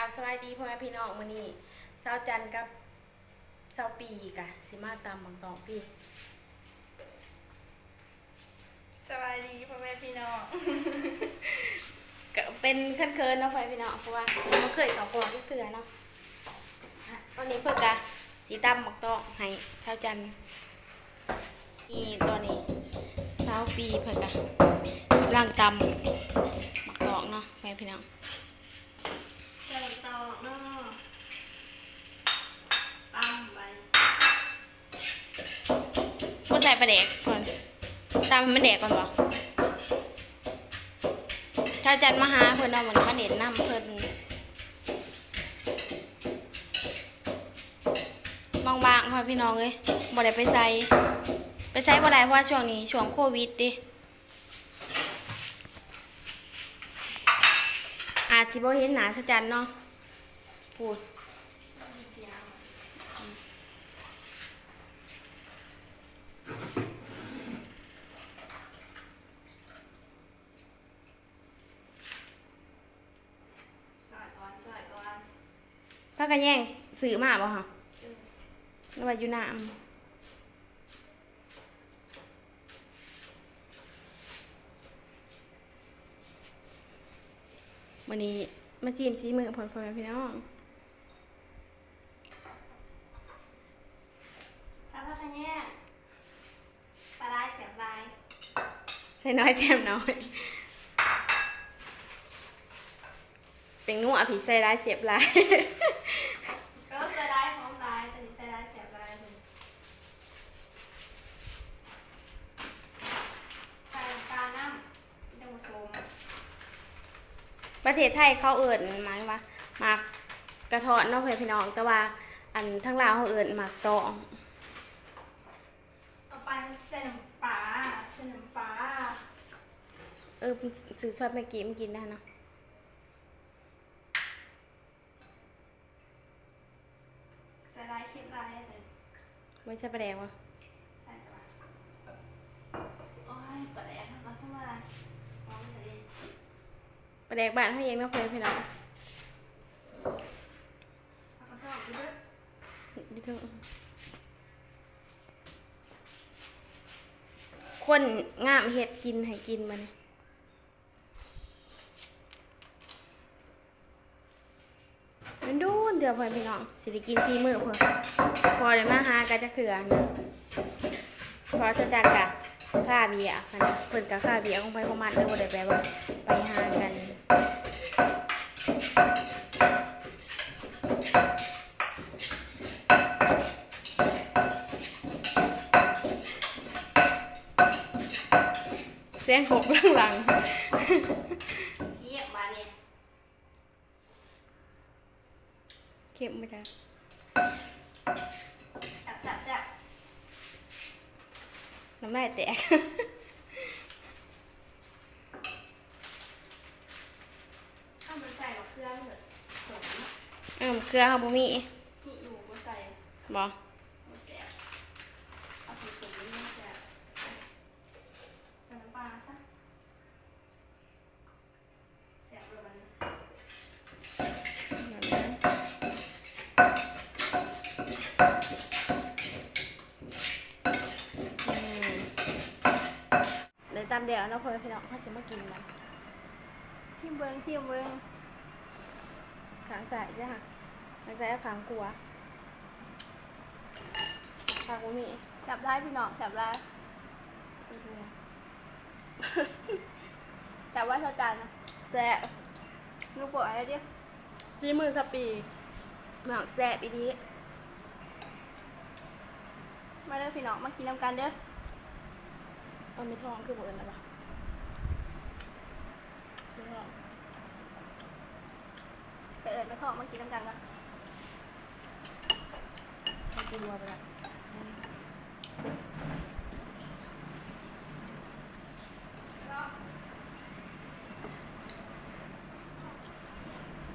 ราบสวัสดีพ่อแม่พี่น้องมื้อนี้เช้าจันทร์กับเช้าปีกะสิมาตามบางตองพี่สวัสดีพ่อแม่พี่น้องก็เป็นคันเคินๆเนาะพ่อแม่พี่น้องเพราะว่าเราเคยเขาก่อนทุกเทื่อเนาะอะตอนนี้เพิ่นกะสิตามบักตองให้เช้าจันทร์นี่ตอนนี้เช้าปีเพิ่นกะกำลังตำบักตองเนาะพ่อแม่พี่น้อง ใส่ต่อเนาะตั้มไป บ่ ใส่ปลาแดกก่อนตำให้มันแดกก่อนบ่เช้าจันมาหาเพิ่นเอาเหมือนมาเด่นน้ำเพิ่นบางๆพ่อพี่น้องเอ้ยบ่ได้ไปใส่ไปใส่บ่ได้เพราะว่าช่วงนี้ช่วงโควิดติอาจสิบ่เห็นหนาชะจันเนาะพูด เสียงใส่ก่อนใส่ก่อน พา กันแย่งซื้อมาบ่คะหรือว่าอยู่น้ำวันนี้มาจิ้มซีมือพ่อพ่อแม่พี่น้องถ้าพักกันแย่ปลาลายเสียบลายใส่น้อยแซมน้อย เป็นนัวผีใส่ร้ายเสียบร้าย ก็ใส่ลายพร้อมลายแต่นี่ใส่ลายเสียบลายเลยใส่น้ำตาลน้ำจังหวะโซม ประเทศไทยเขาเอิ่นหมายว่าหมากกระเทอนเนาะเพื่อนพี่น้อง แต่ว่า อันทั้งลาวเขาเอิ่นหมากตองต่อไปใส่น้ำปลาใส่น้ำปลาเออซื้อชอบเมื่อกี้มันกินได้เนาะใส่ลายคลิปลายแต่ไว้ใส่ปลาแดงวะใส่ตัวโอ้ยปลาแดกมาสมาพร้อมเลย ปลาแดกบ้านเขาเองนาะเพื่อนพี่น้องคนงามเห็ดกินให้กินมาเนี่ยมันดูเดี๋ยวเพื่อนพี่น้องสิได้กินซีมือเพื่อนพอได้มาหากะจะเถื่อนพอจะจัดกะค่าเบียร์ค่ะเพิ่อนกะค่าเบียร์ของไปของมันเด้อบ่ได้แปลว่าไปหากัน เสียงหกเรื่องหลังเสียบมาเนี่ยเข็มมาจ้ะจับจับจับน้ำลายแตกถ้ามันใส่กับเครื่องเถอะสมเออเครือเขาบ่มีที่อยู่ก็ใส่บ่ ไม่แสบเอาผสมนี่ไม่แสบใส่น้ำปลาซะแสบเลยมัน แบบนั้นอืมเลย ตามเดียวเนาะเพื่อนพี่น้องเขาจะมากินมันชิมเบิ้งชิมเบิ้งขางใส่จ้ะค่ะขางใส่กับขางกลัวขางบ่มีแสบได้พี่น้องแสบได้แสบว่าเท่ากันนะแซ่บลูกโป่งอะไรดิซีมือสปีหมักแซ่บอีดีมาเด้อพี่น้องมากินน้ำกันเด้อ เอาไม่ท้องคือบ่เอิ้นแล้วปะไปเอิญไปทองมากินน้ำกันกันเอากลัวไปละ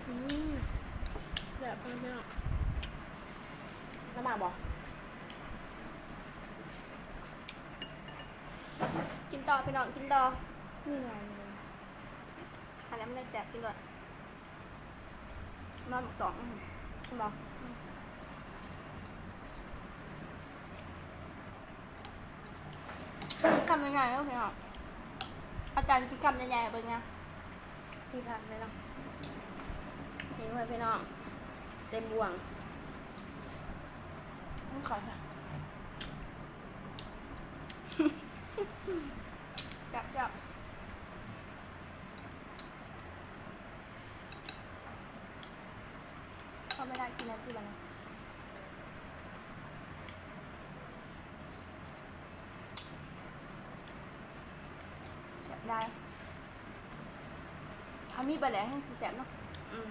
อืมแซ่บเพื่อนพี่น้องน้ำหมากบอก กินต่อ พี่น้องกินต่อนี่ไงนี่ไงอันนี้มันเลยแสบกินด้วยเนอนตองบอกกินคำยังไงเนาะพี่น้องอาจารย์กินคำยังไงเบิ่งเนี่ยพี่พักได้แล้วนี่ไว้พี่น้องเต็มบ่วงต้องขอค่ะ จับจับเขาไม่ได้กินนาทีวันนี้แสบได้เขามีปลาแหลให้สีแสบเนาะอืม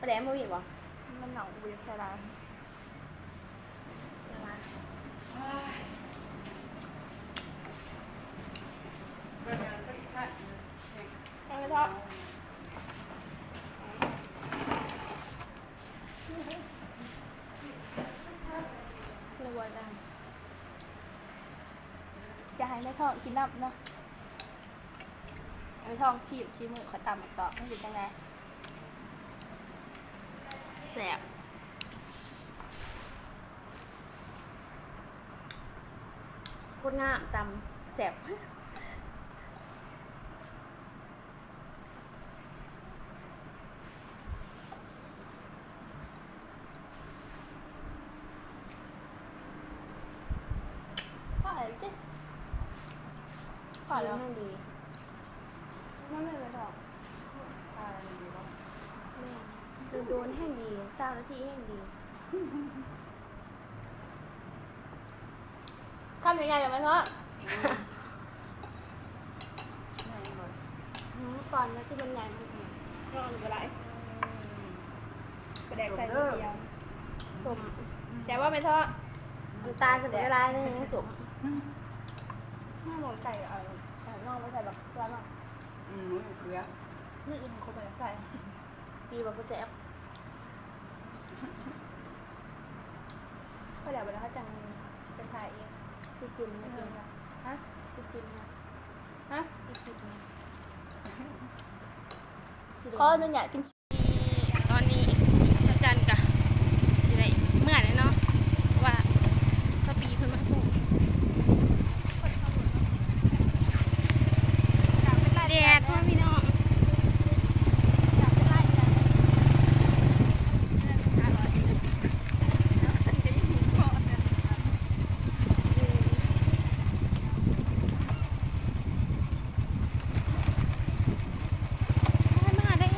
ปลาแหลมันมีบ่มันเหนาเบียร์ใส่ได้ เอาไปทอดระวังดังเสียหายไม่ทองกินน้ำเนาะไม่ทองชีบชีมือขอตามมาต่อมันอยู่จังไงแสบโคตรงามตำแสบ พอแล้วจิ พอแล้วนั่นดีนั่นไม่เป็นดอกโดนโดนแห้งดีสร้างนาทีแห้งดีทำยังไงเดี๋ยวมันเพราะก่อนนะที่มันใหญ่มันนอนก็ได้กระแดกใส่นิดเดียวสมแซ่บว่าไม่ทอดน้ำตาลจะได้ละลายเลยสมไม่หมดใส่เออใส่ นอกไม่ใส่แบบเกลือเนาะอืมเกลือนี่อื่นเขาไปใส่ปีแบบผู้แซ่บเขาเดี๋ยวเวลาเขาจังจังถ่ายเองพี่กิมนะพี่นะฮะพี่กิมนะฮะพี่กิมนะขอหนึ่งอยากกินตอนนี้อาจารย์กะสิได้เมื่อไหร่เนาะว่าสปีเพิ่นมาส่ง แดดพ่อพี่น้องมาได้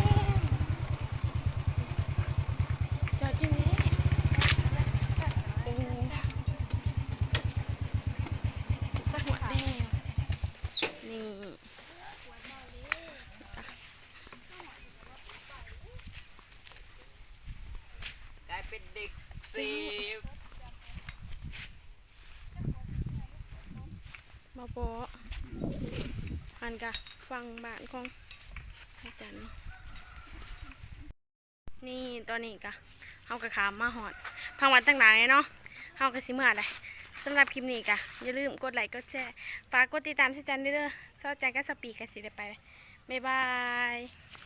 จอดอยู่นี่เออตะหัวแดงนี่ กลายเป็นเด็ก สิบมาโปะอันกะฟังบ้านของท่าจันนี่ตอนนี้กะเฮากะขามมาหอดพังวันตั้งหลายเนาะเฮากะสิเมื่อไรสำหรับคลิปนี้กะอย่าลืมกดไลค์กดแชร์ฝากกดติดตามท่าจันด้วยเด้อเศร้าใจก็สปีกกะสิได้ไปเลยบ๊ายบาย